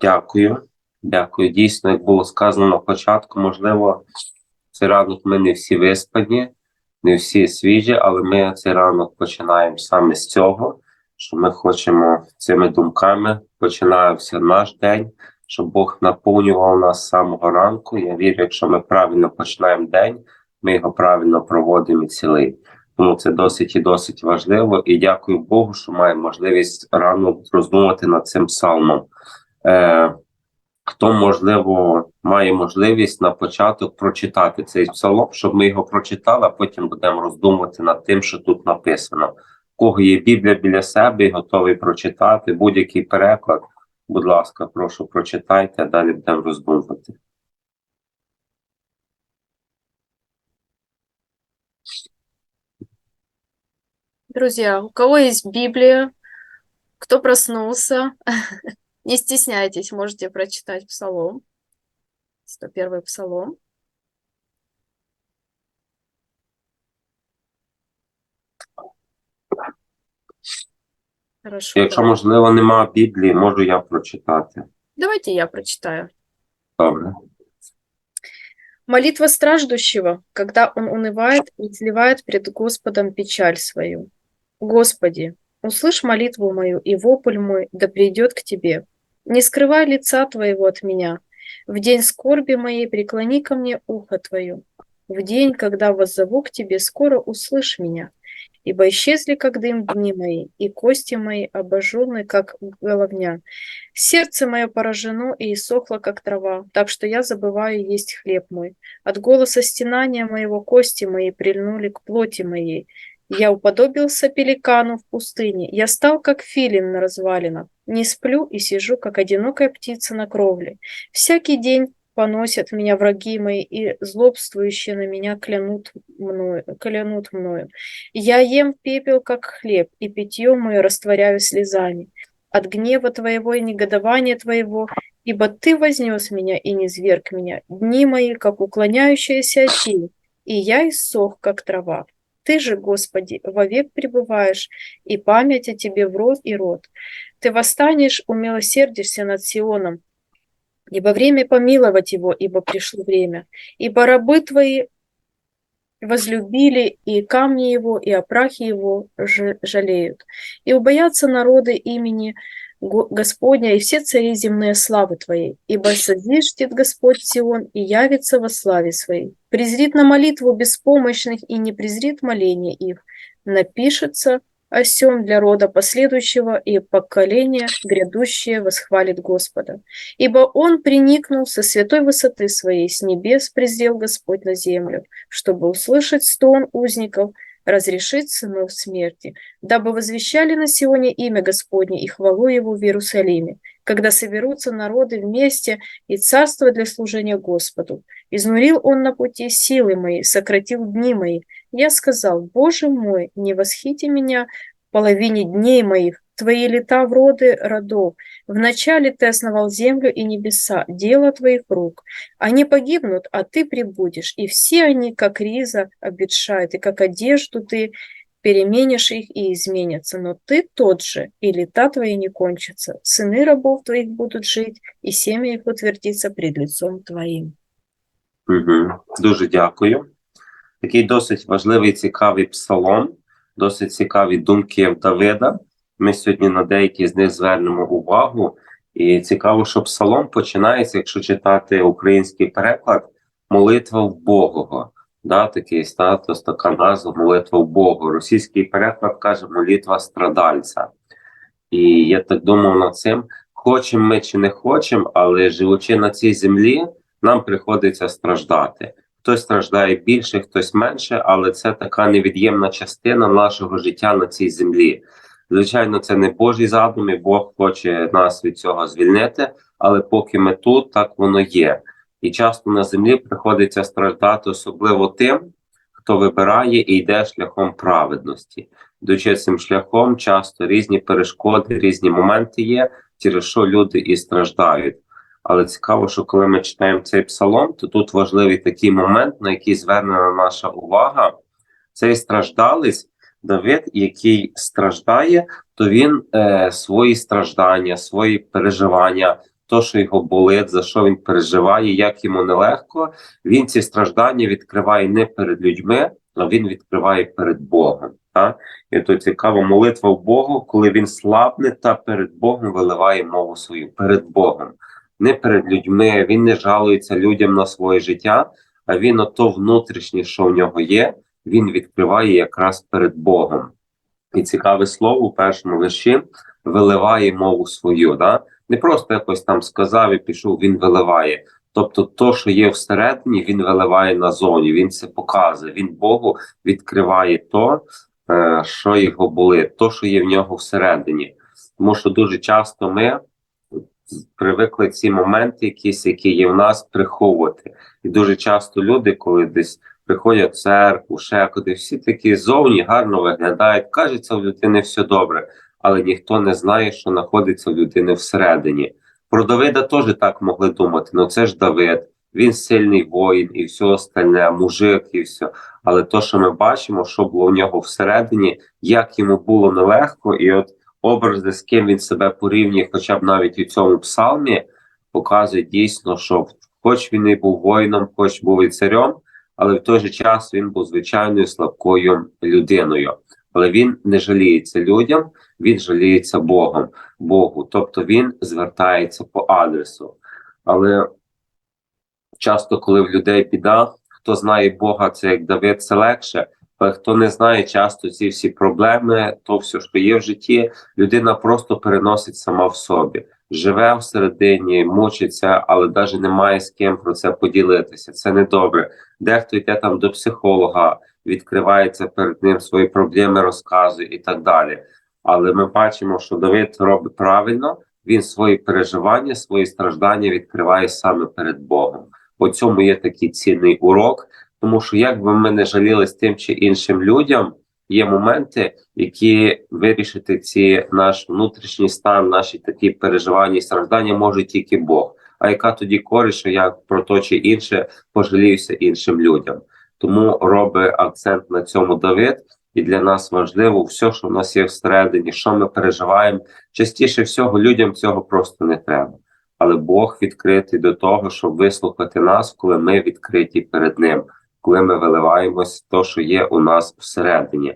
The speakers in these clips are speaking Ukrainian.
Дякую. Дякую. Дійсно, як було сказано на початку, можливо, цей ранок ми не всі виспані, не всі свіжі, але ми цей ранок починаємо саме з цього, що ми хочемо цими думками починався наш день, щоб Бог наповнював нас з самого ранку. Я вірю, якщо ми правильно починаємо день, ми його правильно проводимо і цілий. Тому це досить і досить важливо. І дякую Богу, що маємо можливість рано роздумувати над цим псалмом. Е, Хто, можливо, має можливість на початок прочитати цей псалом, щоб ми його прочитали, а потім будемо роздумувати над тим, що тут написано. У кого є Біблія біля себе і готовий прочитати будь-який переклад, будь ласка, прошу прочитайте, а далі будемо роздумувати. Друзья, у кого есть Библия, кто проснулся, не стесняйтесь, можете прочитать Псалом, 101 Псалом. Хорошо, Якщо, давай. можливо, нема Біблії, можу я прочитати. давайте я прочитаю. Добре. Молитва страждущего, когда он унывает и изливает пред Господом печаль свою. Господи, услышь молитву мою, и вопль мой да придет к Тебе. Не скрывай лица Твоего от меня. В день скорби моей преклони ко мне ухо Твое. В день, когда воззову к Тебе, скоро услышь меня. Ибо исчезли, как дым, дни мои, и кости мои обожжены, как головня. Сердце мое поражено и иссохло, как трава, так что я забываю есть хлеб мой. От голоса стенания моего кости мои прильнули к плоти моей. Я уподобился пеликану в пустыне, я стал, как филин на развалинах. Не сплю и сижу, как одинокая птица на кровле. Всякий день поносят меня враги мои, и злобствующие на меня клянут мною, клянут мною. Я ем пепел, как хлеб, и питье мое растворяю слезами от гнева Твоего и негодования Твоего, ибо Ты вознес меня и низверг меня, дни мои, как уклоняющаяся тень, и я иссох, как трава. Ты же, Господи, вовек пребываешь, и память о Тебе в род и род. Ты восстанешь, умилосердишься над Сионом, ибо время помиловать его, ибо пришло время. Ибо рабы Твои возлюбили и камни его, и о прахе его жалеют. И убоятся народы имени Го- Господня и все цари земные славы Твоей, ибо созиждет Господь Сион и явится во славе Своей. Презрит на молитву беспомощных и не презрит моление их. Напишется о сем для рода последующего и поколения грядущее восхвалит Господа. Ибо он приникнул со святой высоты своей, с небес презрел Господь на землю, чтобы услышать стон узников, разрешить сынов смерти, дабы возвещали на Сионе имя Господне и хвалу его в Иерусалиме, когда соберутся народы вместе и царство для служения Господу. Изнурил он на пути силы мои, сократил дни мои. Я сказал, Боже мой, не восхити меня в половине дней моих, Твои лета в роды родов. Вначале Ты основал землю и небеса, дело Твоих рук. Они погибнут, а Ты прибудешь, и все они, как риза, обветшают, и как одежду Ты переменишь их и изменятся. Но Ты тот же, и лета Твои не кончатся. Сыны рабов Твоих будут жить, и семя их утвердится пред лицом Твоим. Угу. Дуже дякую. Такий досить важливий цікавий псалом, досить цікаві думки в Давида. Ми сьогодні на деякі з них звернемо увагу. І цікаво, що псалом починається, якщо читати український переклад, молитва в Богого. Да, такий статус, така назва молитва в Богу. Російський переклад каже молитва страдальця. І я так думав над цим. Хочемо ми чи не хочемо, але живучи на цій землі, нам приходиться страждати. Хтось страждає більше, хтось менше, але це така невід'ємна частина нашого життя на цій землі. Звичайно, це не Божий задум, і Бог хоче нас від цього звільнити, але поки ми тут, так воно є. І часто на землі приходиться страждати, особливо тим, хто вибирає і йде шляхом праведності. Йдучи цим шляхом, часто різні перешкоди, різні моменти є, через що люди і страждають. Але цікаво, що коли ми читаємо цей псалом, то тут важливий такий момент, на який звернена наша увага. Цей страждалець Давид, який страждає, то він е, свої страждання, свої переживання, то, що його болить, за що він переживає, як йому нелегко, він ці страждання відкриває не перед людьми, а він відкриває перед Богом. Так? І то цікава молитва в Богу, коли він слабне та перед Богом виливає мову свою перед Богом, не перед людьми. Він не жалується людям на своє життя, а він ото внутрішнє, що в нього є, він відкриває якраз перед Богом. І цікаве слово у першому вірші виливає мову свою. Да? Не просто якось там сказав і пішов, він виливає. Тобто, то, що є всередині, він виливає назовні, він це показує. Він Богу відкриває то, е, що його болить, то, що є в нього всередині. Тому що дуже часто ми привикли ці моменти, якісь, які є в нас, приховувати. І дуже часто люди, коли десь приходять в церкву, ще куди, всі такі зовні гарно виглядають, кажеться, в людини все добре, але ніхто не знає, що знаходиться в людини всередині. Про Давида теж так могли думати. Ну це ж Давид, він сильний воїн і все остальне, мужик і все. Але то, що ми бачимо, що було в нього всередині, як йому було нелегко, і от образи, з ким він себе порівнює, хоча б навіть у цьому псалмі, показує дійсно, що хоч він і був воїном, хоч був і царем, але в той же час він був звичайною слабкою людиною. Але він не жаліється людям, він жаліється Богом, Богу. Тобто він звертається по адресу. Але часто, коли в людей біда, хто знає Бога, це як Давид, це легше. Але хто не знає часто ці всі проблеми, то все, що є в житті, людина просто переносить сама в собі, живе всередині, мучиться, але навіть немає з ким про це поділитися. Це не добре. Дехто йде там до психолога, відкривається перед ним свої проблеми, розказує і так далі. Але ми бачимо, що Давид робить правильно, він свої переживання, свої страждання відкриває саме перед Богом. По цьому є такий цінний урок, тому що як би ми не жалілись тим чи іншим людям, є моменти, які вирішити ці наш внутрішній стан, наші такі переживання і страждання може тільки Бог. А яка тоді користь, що я про то чи інше пожаліюся іншим людям? Тому робить акцент на цьому Давид. І для нас важливо все, що в нас є всередині, що ми переживаємо. Частіше всього людям цього просто не треба. Але Бог відкритий до того, щоб вислухати нас, коли ми відкриті перед Ним, коли ми виливаємось то, що є у нас всередині.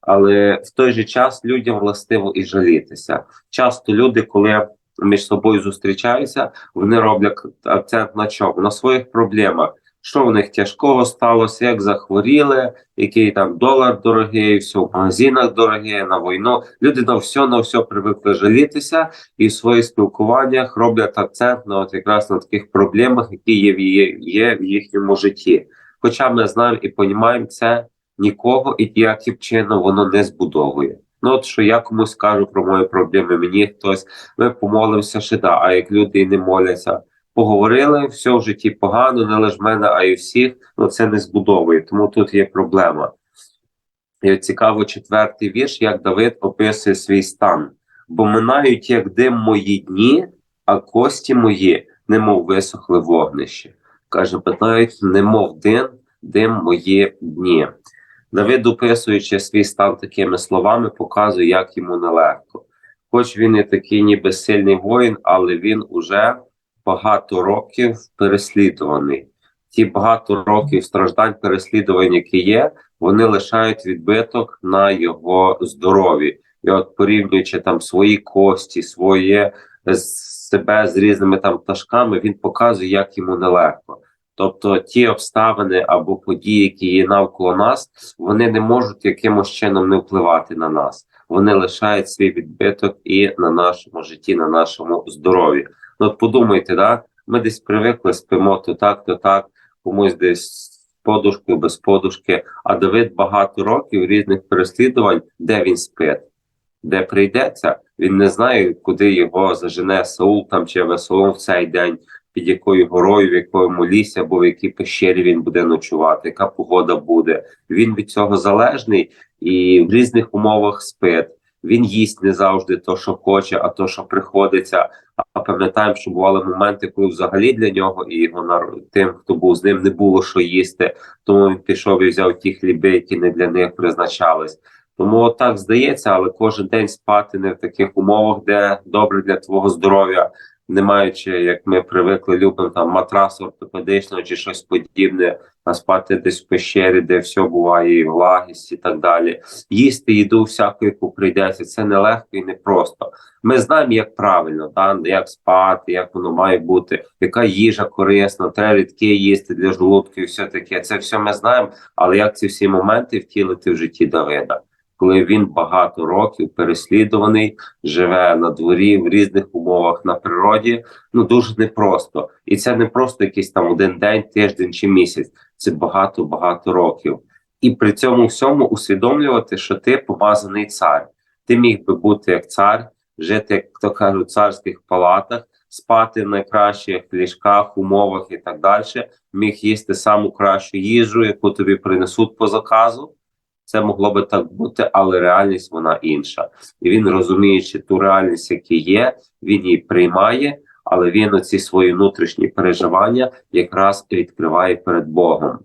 Але в той же час людям властиво і жалітися. Часто люди, коли між собою зустрічаються, вони роблять акцент на чому? На своїх проблемах. Що в них тяжкого сталося, як захворіли, який там долар дорогий, все в магазинах дороге, на війну. Люди на все на все привикли жалітися і в своїх спілкуваннях роблять акцент на от якраз на таких проблемах, які є в, є, в їхньому житті. Хоча ми знаємо і розуміємо, це нікого і ніяким чином воно не збудовує. Ну, от що я комусь кажу про мої проблеми, мені хтось, ми помолимося ще да, а як люди і не моляться поговорили, все в житті погано, не лише мене, а й всіх, ну це не збудовує, тому тут є проблема. І цікаво, четвертий вірш, як Давид описує свій стан. Бо минають, як дим мої дні, а кості мої, немов висохли вогнище. Каже, питають, немов дим, дим мої дні. Давид, описуючи свій стан такими словами, показує, як йому нелегко. Хоч він і такий ніби сильний воїн, але він уже багато років переслідуваний. Ті багато років страждань переслідувань, які є, вони лишають відбиток на його здоров'ї. І от порівнюючи там свої кості, своє себе з різними там пташками, він показує, як йому нелегко. Тобто ті обставини або події, які є навколо нас, вони не можуть якимось чином не впливати на нас. Вони лишають свій відбиток і на нашому житті, на нашому здоров'ї. Ну от подумайте, да? ми десь привикли, спимо то так, то так, комусь десь з подушкою, без подушки. А Давид багато років різних переслідувань, де він спить, де прийдеться, він не знає, куди його зажене Саул там чи Весолом в цей день, під якою горою, в якому лісі або в якій пещері він буде ночувати, яка погода буде. Він від цього залежний і в різних умовах спить. Він їсть не завжди то, що хоче, а то, що приходиться. А пам'ятаємо, що бували моменти, коли взагалі для нього і його тим, хто був з ним, не було що їсти. Тому він пішов і взяв ті хліби, які не для них призначались. Тому так здається, але кожен день спати не в таких умовах, де добре для твого здоров'я, не маючи, як ми привикли, любимо там матрас ортопедичного чи щось подібне, а спати десь в пещері, де все буває, і влагість і так далі. Їсти їду всяку, яку прийдеться. Це нелегко і непросто. Ми знаємо, як правильно, да? як спати, як воно має бути, яка їжа корисна, треба рідке їсти для желудку і все таке. Це все ми знаємо, але як ці всі моменти втілити в житті Давида? Коли він багато років переслідуваний, живе на дворі в різних умовах на природі, ну дуже непросто. І це не просто якийсь там один день, тиждень чи місяць. Це багато багато років. І при цьому всьому усвідомлювати, що ти помазаний цар. Ти міг би бути як цар, жити, як то кажуть, в царських палатах, спати в найкращих ліжках, умовах і так далі. Міг їсти саму кращу їжу, яку тобі принесуть по заказу. Це могло би так бути, але реальність вона інша. І він, розуміючи ту реальність, яка є, він її приймає, але він оці свої внутрішні переживання якраз відкриває перед Богом.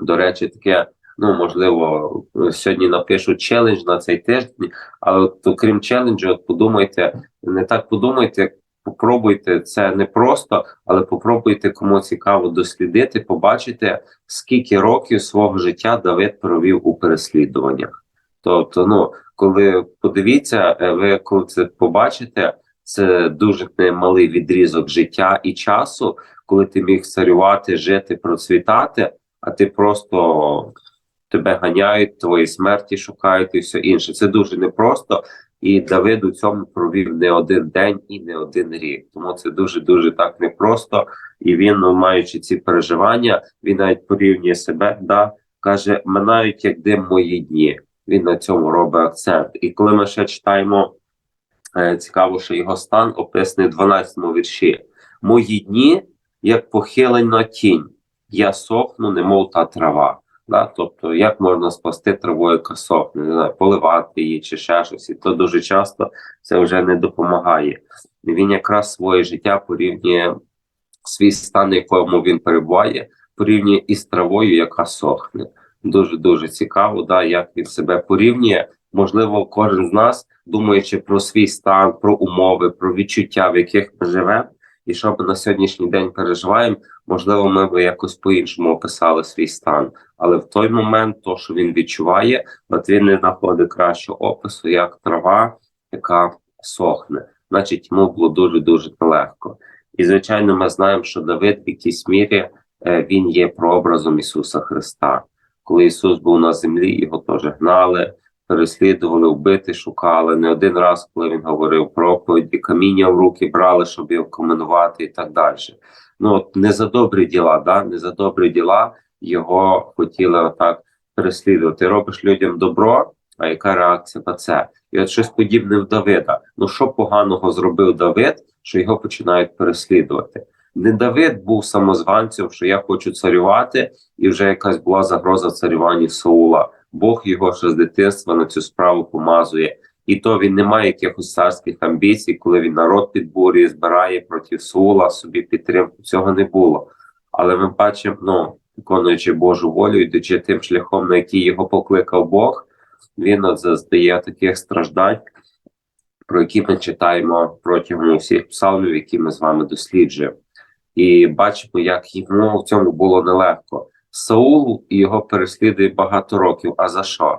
До речі, таке, ну можливо, сьогодні напишу челендж на цей тиждень, але от, окрім челенджу, от подумайте, не так подумайте, попробуйте це не просто, але попробуйте кому цікаво дослідити, побачити, скільки років свого життя Давид провів у переслідуваннях. Тобто, ну коли подивіться, е, ви коли це побачите, це дуже немалий відрізок життя і часу, коли ти міг царювати, жити, процвітати, а ти просто тебе ганяють, твої смерті шукають і все інше. Це дуже непросто. І Давид у цьому провів не один день і не один рік. Тому це дуже дуже так непросто. І він, ну, маючи ці переживання, він навіть порівнює себе, да каже: минають як дим мої дні. Він на цьому робить акцент. І коли ми ще читаємо, е, цікаво, що його стан описаний в 12-му вірші: Мої дні, як похилена тінь, я сохну, немов та трава. Да? Тобто, як можна спасти яка сохне, не знаю, поливати її чи ще щось, і то дуже часто це вже не допомагає. Він якраз своє життя порівнює свій стан, в якому він перебуває, порівнює із травою, яка сохне. Дуже дуже цікаво, да, як він себе порівнює. Можливо, кожен з нас, думаючи про свій стан, про умови, про відчуття, в яких ми живемо, і що ми на сьогоднішній день переживаємо, можливо, ми би якось по-іншому описали свій стан. Але в той момент, то, що він відчуває, от він не знаходить кращого опису, як трава, яка сохне. Значить, йому було дуже дуже нелегко. І звичайно, ми знаємо, що Давид в якійсь мірі е, він є прообразом Ісуса Христа. Коли Ісус був на землі, його теж гнали, переслідували, вбити, шукали. Не один раз, коли він говорив проповіді, каміння в руки брали, щоб його коментувати і так далі. Ну от не за добрі діла, да? не за добрі діла його хотіли отак переслідувати. Робиш людям добро, а яка реакція на це? І от щось подібне в Давида. Ну що поганого зробив Давид, що його починають переслідувати? Не Давид був самозванцем, що я хочу царювати, і вже якась була загроза царюванні Саула. Бог його ще з дитинства на цю справу помазує. І то він не має якихось царських амбіцій, коли він народ підборює, збирає проти Саула, собі підтримку. Цього не було. Але ми бачимо, ну виконуючи Божу волю, йдучи тим шляхом, на який його покликав Бог, він от заздає таких страждань, про які ми читаємо протягом усіх псалмів, які ми з вами досліджуємо. І бачимо, як йому в цьому було нелегко. Саул його переслідує багато років. А за що?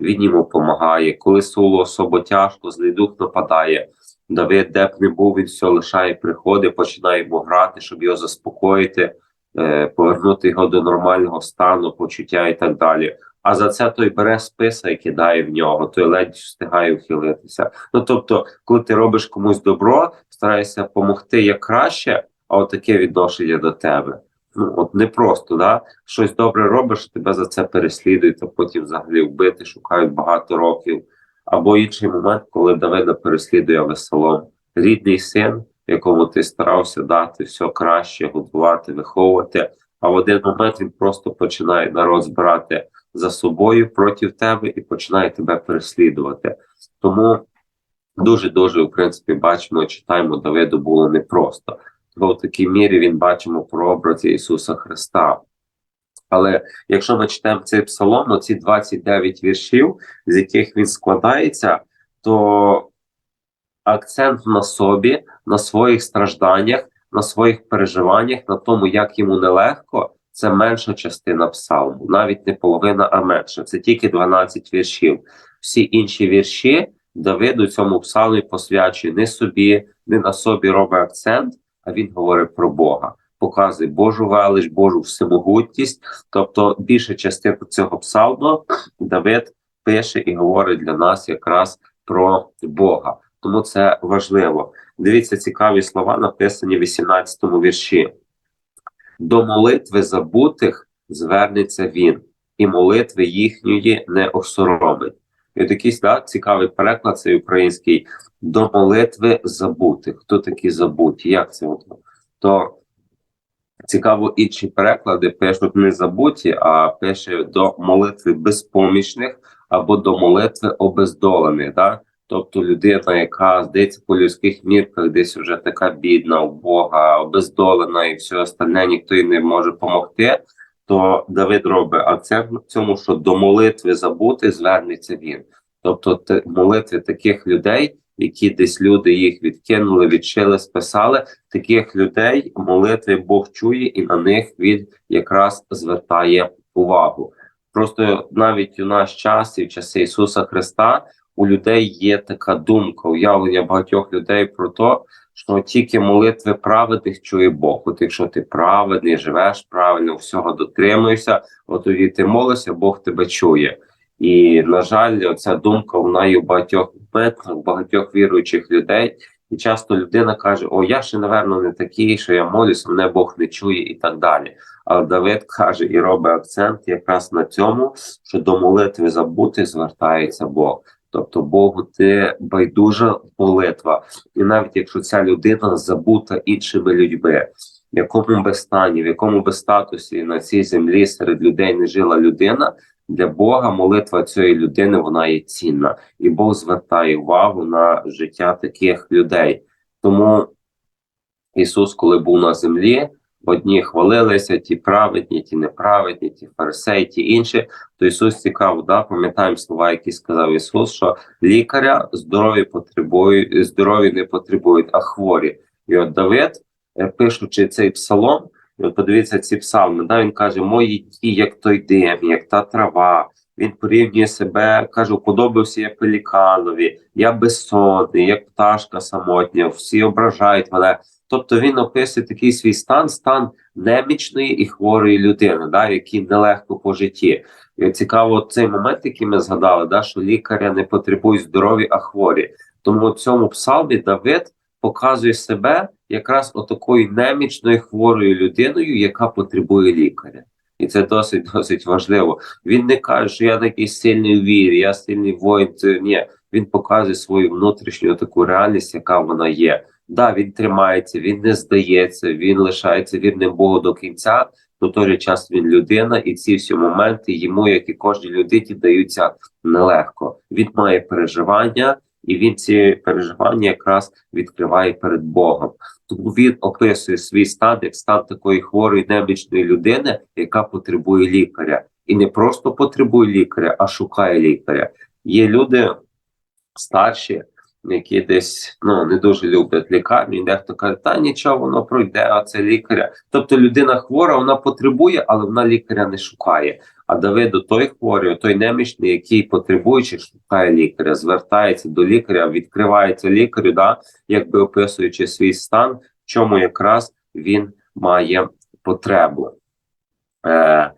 Він йому допомагає. Коли Саулу особо тяжко, злий дух нападає. Давид, де б не був, він все лишає, приходить, починає йому грати, щоб його заспокоїти, е, повернути його до нормального стану, почуття і так далі. А за це той бере списа і кидає в нього, той ледь встигає вхилитися. Ну тобто, коли ти робиш комусь добро, стараєшся допомогти як краще, а от таке відношення до тебе. Ну от не просто да щось добре робиш, тебе за це переслідують, а потім взагалі вбити, шукають багато років. Або інший момент, коли Давида переслідує Весолом, рідний син, якому ти старався дати все краще, готувати, виховувати. А в один момент він просто починає народ збирати за собою проти тебе і починає тебе переслідувати. Тому дуже дуже в принципі бачимо, читаємо Давиду було непросто. Бо в такій мірі він бачимо прообразі Ісуса Христа. Але якщо ми читаємо цей псалом, оці 29 віршів, з яких він складається, то акцент на собі, на своїх стражданнях, на своїх переживаннях, на тому, як йому нелегко, це менша частина псалму, навіть не половина, а менше. Це тільки 12 віршів. Всі інші вірші Давид у цьому псалмі посвячує не собі, не на собі робить акцент, а він говорить про Бога, показує Божу велич, Божу всемогутність. Тобто більша частина цього псалму Давид пише і говорить для нас якраз про Бога. Тому це важливо. Дивіться, цікаві слова написані в 18-му вірші. До молитви забутих звернеться він, і молитви їхньої не осоромить. І от якийсь да, цікавий переклад цей український до молитви забутих. Хто такі забуті? Як це? То цікаво, інші переклади пишуть не забуті, а пише до молитви безпомічних або до молитви обездолених. Да? Тобто людина, яка здається по людських мірках, десь вже така бідна, убога, обездолена і все остальне, ніхто їй не може допомогти. То Давид робить акцент на цьому, що до молитви забути звернеться він. Тобто молитви таких людей, які десь люди їх відкинули, відшили, списали. Таких людей молитви Бог чує, і на них він якраз звертає увагу. Просто навіть у наш час і в часи Ісуса Христа у людей є така думка, уявлення багатьох людей про те, що тільки молитви праведних чує Бог. От якщо ти праведний, живеш правильно, всього дотримуєшся, от тоді ти молишся, Бог тебе чує. І на жаль, ця думка вона є у багатьох у багатьох віруючих людей. І часто людина каже: О, я ще, напевно, не такий, що я молюсь, мене Бог не чує, і так далі. Але Давид каже і робить акцент якраз на цьому, що до молитви забути звертається Бог. Тобто Богу ти байдужа молитва, і навіть якщо ця людина забута іншими людьми, в якому би стані, в якому би статусі на цій землі серед людей не жила людина, для Бога молитва цієї людини вона є цінна, і Бог звертає увагу на життя таких людей. Тому Ісус, коли був на землі, одні хвалилися, ті праведні, ті неправедні, ті фарисеї, ті інші. То Ісус цікаво, да, пам'ятаємо слова, які сказав Ісус, що лікаря здорові потребують, здорові не потребують, а хворі. І от Давид, е, пишучи цей псалом, от подивіться ці псалми, да, він каже: Мої ті, як той дим, як та трава. Він порівнює себе, каже, подобався я пеліканові, я безсонний, як пташка самотня, всі ображають мене. Тобто він описує такий свій стан, стан немічної і хворої людини, да, який нелегко по житті. І цікаво цей момент, який ми згадали, да, що лікаря не потребують здорові, а хворі. Тому в цьому псалмі Давид показує себе якраз отакою немічною хворою людиною, яка потребує лікаря. І це досить досить важливо. Він не каже, що я такий сильний у вірі, я сильний воїн. Ні, він показує свою внутрішню таку реальність, яка вона є. Да, він тримається, він не здається, він лишається вірним Богу до кінця. В той час він людина, і ці всі моменти йому, як і кожній людині, даються нелегко. Він має переживання, і він ці переживання якраз відкриває перед Богом. Тому він описує свій стан як стан такої хворої немічної людини, яка потребує лікаря, і не просто потребує лікаря, а шукає лікаря. Є люди старші, які десь ну не дуже люблять лікарню, і дехто каже, та нічого, воно пройде, а це лікаря. Тобто людина хвора, вона потребує, але вона лікаря не шукає. А Давид той хворий, той немічний, який потребуючи, шукає лікаря, звертається до лікаря, відкривається лікарю, да, якби описуючи свій стан, в чому якраз він має потребу. Е,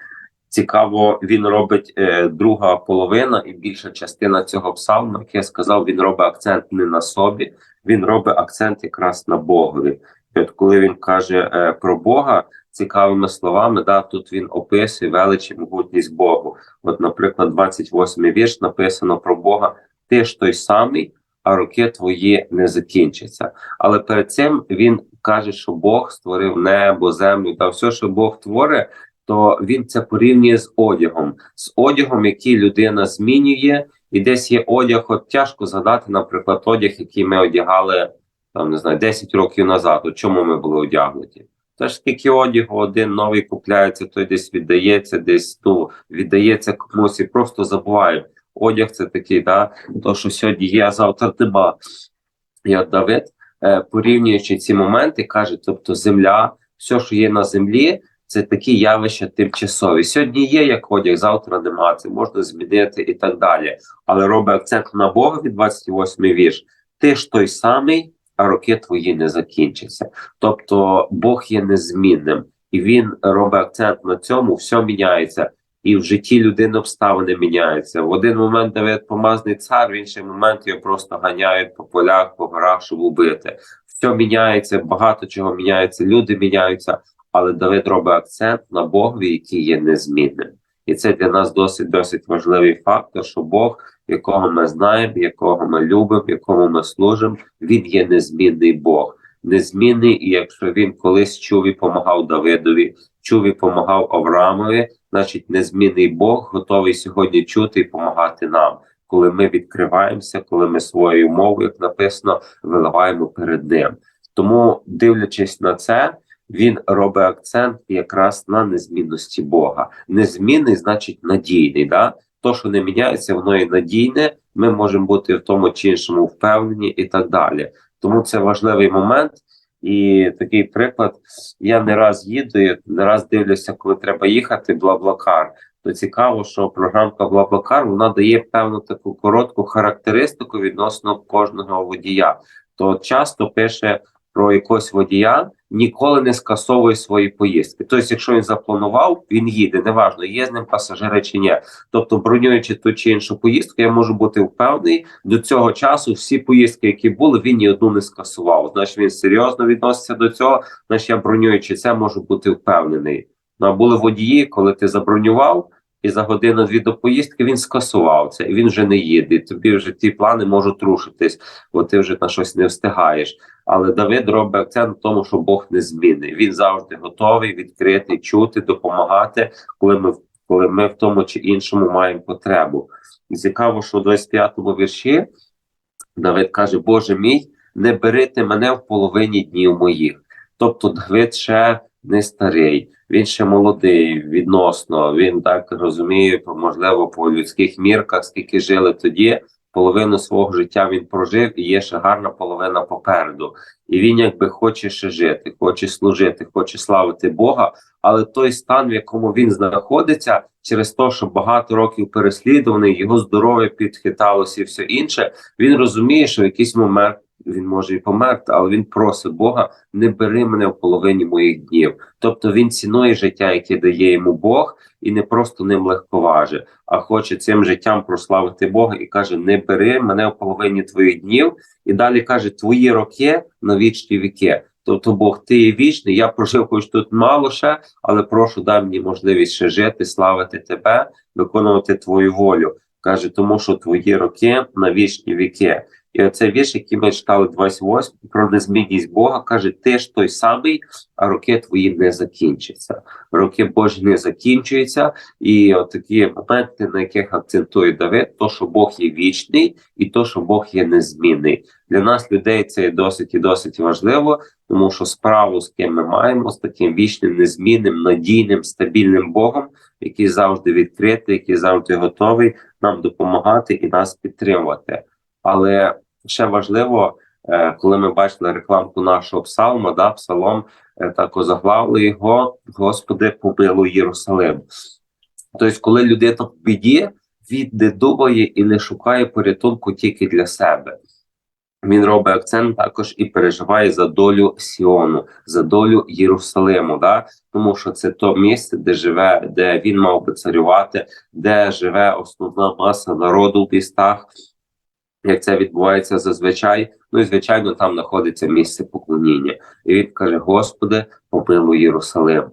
Цікаво, він робить е, друга половина і більша частина цього псалму, як я сказав, він робить акцент не на собі, він робить акцент якраз на Богові. І от коли він каже е, про Бога цікавими словами, да, тут він описує велич і могутність Богу. От, наприклад, 28-й вірш написано про Бога: Ти ж той самий, а роки твої не закінчаться. Але перед цим він каже, що Бог створив небо, землю та все, що Бог творить то він це порівнює з одягом, з одягом, який людина змінює, і десь є одяг. От тяжко згадати, наприклад, одяг, який ми одягали там не знаю 10 років назад. У чому ми були одягнуті? Теж скільки одягу, один новий купляється, той десь віддається, десь ну, віддається комусь і просто забуваємо. Одяг це такий, да, то що сьогодні є, а завтра нема. І Давид, е, порівнюючи ці моменти, каже: тобто, земля, все, що є на землі, це такі явища тимчасові. Сьогодні є як одяг, завтра нема, це можна змінити і так далі. Але робить акцент на Бога від 28 вірш. Ти ж той самий, а роки твої не закінчаться. Тобто Бог є незмінним, і він робить акцент на цьому, все міняється. І в житті людини обставини міняються. В один момент Давид помазний цар, в інший момент його просто ганяють по полях, по горах, щоб убити. Все міняється, багато чого міняється, люди міняються, але Давид робить акцент на Богові, який є незмінним. І це для нас досить досить важливий фактор, що Бог, якого ми знаємо, якого ми любимо, якому ми служимо, він є незмінний Бог. Незмінний, і якщо він колись чув і помагав Давидові, чув і помагав Авраамові, значить незмінний Бог готовий сьогодні чути і допомагати нам, коли ми відкриваємося, коли ми своєю мовою, як написано, виливаємо перед ним. Тому, дивлячись на це, він робить акцент якраз на незмінності Бога. Незмінний значить надійний. Да? То, що не міняється, воно і надійне. Ми можемо бути в тому чи іншому впевнені і так далі. Тому це важливий момент. І такий приклад: я не раз їду, і не раз дивлюся, коли треба їхати, Блаблакар. То цікаво, що програмка Блаблакар вона дає певну таку коротку характеристику відносно кожного водія. То часто пише про якогось водія, ніколи не скасовує свої поїздки. Тобто, якщо він запланував, він їде, неважно, є з ним пасажири чи ні. Тобто, бронюючи ту чи іншу поїздку, я можу бути впевнений, до цього часу всі поїздки, які були, він ні одну не скасував. Значить, він серйозно відноситься до цього. Значить, я бронюючи це, можу бути впевнений. Ну а були водії, коли ти забронював. І за годину-дві до поїздки він скасував це, і він вже не їде. Тобі вже ті плани можуть рушитись, бо ти вже на щось не встигаєш. Але Давид робить акцент на тому, що Бог не змінний. Він завжди готовий, відкритий, чути, допомагати, коли ми коли ми в тому чи іншому маємо потребу. І цікаво, що у 25-му вірші Давид каже: Боже мій, не бери ти мене в половині днів моїх. Тобто Давид ще не старий, він ще молодий відносно. Він так розуміє, можливо, по людських мірках, скільки жили тоді. Половину свого життя він прожив і є ще гарна половина попереду. І він якби хоче ще жити, хоче служити, хоче славити Бога. Але той стан, в якому він знаходиться, через те, що багато років переслідуваний, його здоров'я підхиталося і все інше. Він розуміє, що в якийсь момент він може і померти, але він просить Бога, не бери мене в половині моїх днів. Тобто він цінує життя, яке дає йому Бог, і не просто ним легковаже, а хоче цим життям прославити Бога і каже: Не бери мене в половині твоїх днів. І далі каже: Твої роки на вічні віки. Тобто Бог, ти є вічний, я прожив хоч тут мало ще, але прошу дай мені можливість ще жити, славити тебе, виконувати твою волю. Каже, тому що твої роки на вічні віки. І оцей вірш, який ми читали 28, про незмінність Бога, каже: ти ж той самий, а роки твої не закінчаться. Роки Божі не закінчуються. І от такі моменти, на яких акцентує Давид, то, що Бог є вічний, і то, що Бог є незмінний. Для нас, людей, це досить і досить важливо, тому що справу, з ким ми маємо, з таким вічним, незмінним, надійним, стабільним Богом, який завжди відкритий, який завжди готовий нам допомагати і нас підтримувати. Але ще важливо, е, коли ми бачили рекламку нашого псалма, да, псалом е, так озаглавили його, Господи, помилуй Єрусалим. Тобто, коли людина в біді, він не думає і не шукає порятунку тільки для себе. Він робить акцент також і переживає за долю Сіону, за долю Єрусалиму, да? тому що це то місце, де живе, де він мав би царювати, де живе основна маса народу в містах як це відбувається зазвичай. Ну і звичайно, там знаходиться місце поклоніння. І він каже: Господи, помилуй Єрусалим.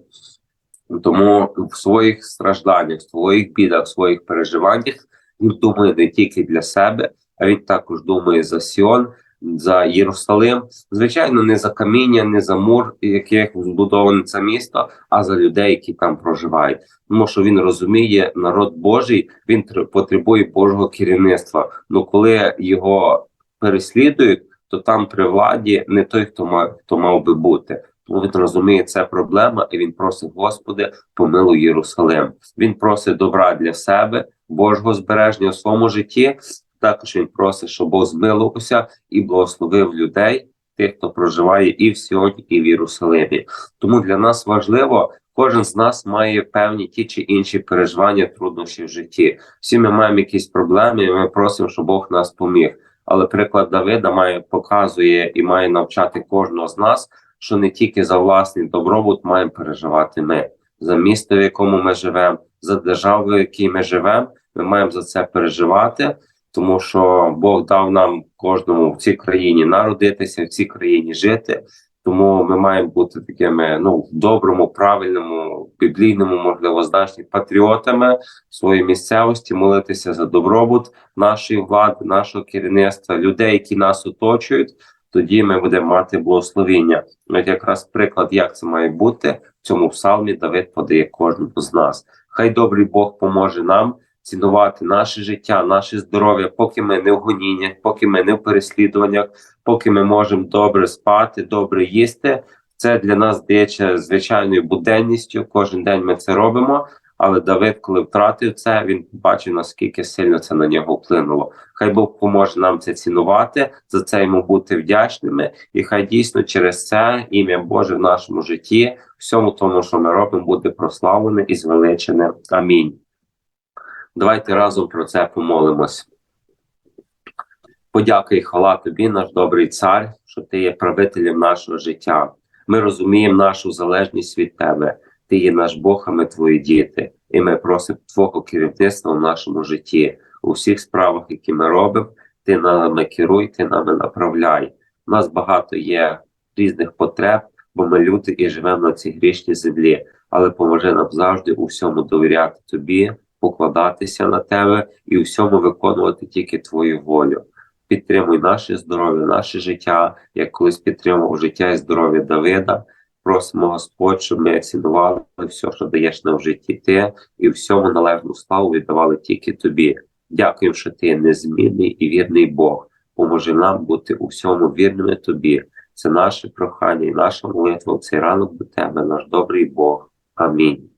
Тому в своїх стражданнях, в своїх бідах, в своїх переживаннях він думає не тільки для себе, а він також думає за Сіон, за Єрусалим. Звичайно, не за каміння, не за мур, яких збудоване це місто, а за людей, які там проживають. Тому що він розуміє, народ Божий він потребує Божого керівництва. Ну коли його переслідують, то там при владі не той, хто мав хто мав би бути. Тому він розуміє, це проблема, і він просить, Господи, помилуй Єрусалим. Він просить добра для себе, Божого збереження у своєму житті, Також він просить, щоб Бог змилувався і благословив людей, тих, хто проживає і в Сіоні, і в Єрусалимі. Тому для нас важливо, кожен з нас має певні ті чи інші переживання, труднощі в житті. Всі ми маємо якісь проблеми, і ми просимо, щоб Бог нас поміг. Але приклад Давида має показує і має навчати кожного з нас, що не тільки за власний добробут маємо переживати ми за місто, в якому ми живемо, за державу, в якій ми живемо. Ми маємо за це переживати, тому що Бог дав нам кожному в цій країні народитися, в цій країні жити. Тому ми маємо бути такими ну в доброму, правильному, біблійному, можливо, значні патріотами своєї місцевості, молитися за добробут нашої влади, нашого керівництва, людей, які нас оточують. Тоді ми будемо мати благословіння. От якраз приклад, як це має бути в цьому псалмі, Давид подає кожному з нас. Хай добрий Бог поможе нам цінувати наше життя, наше здоров'я, поки ми не в гоніннях, поки ми не в переслідуваннях, поки ми можемо добре спати, добре їсти. Це для нас здається звичайною буденністю. Кожен день ми це робимо. Але Давид, коли втратив це, він побачив наскільки сильно це на нього вплинуло. Хай Бог поможе нам це цінувати, за це йому бути вдячними, і хай дійсно через це ім'я Боже в нашому житті, всьому тому, що ми робимо, буде прославлене і звеличене. Амінь. Давайте разом про це помолимось. Подяка і хвала тобі, наш добрий цар, що ти є правителем нашого життя. Ми розуміємо нашу залежність від тебе. Ти є наш Бог, а ми твої діти, і ми просимо Твого керівництва в нашому житті у всіх справах, які ми робимо. Ти нами керуй, ти нами направляй. У нас багато є різних потреб, бо ми люди і живемо на цій грішній землі. Але поможи нам завжди у всьому довіряти тобі, покладатися на тебе і у всьому виконувати тільки твою волю. Підтримуй наше здоров'я, наше життя, як колись підтримував життя і здоров'я Давида. Просимо Господь, щоб ми цінували все, що даєш нам в житті ти, і всьому належну славу віддавали тільки тобі. Дякую, що ти незмінний і вірний Бог. Поможи нам бути у всьому вірними тобі. Це наше прохання і наша молитва в цей ранок до тебе, наш добрий Бог. Амінь.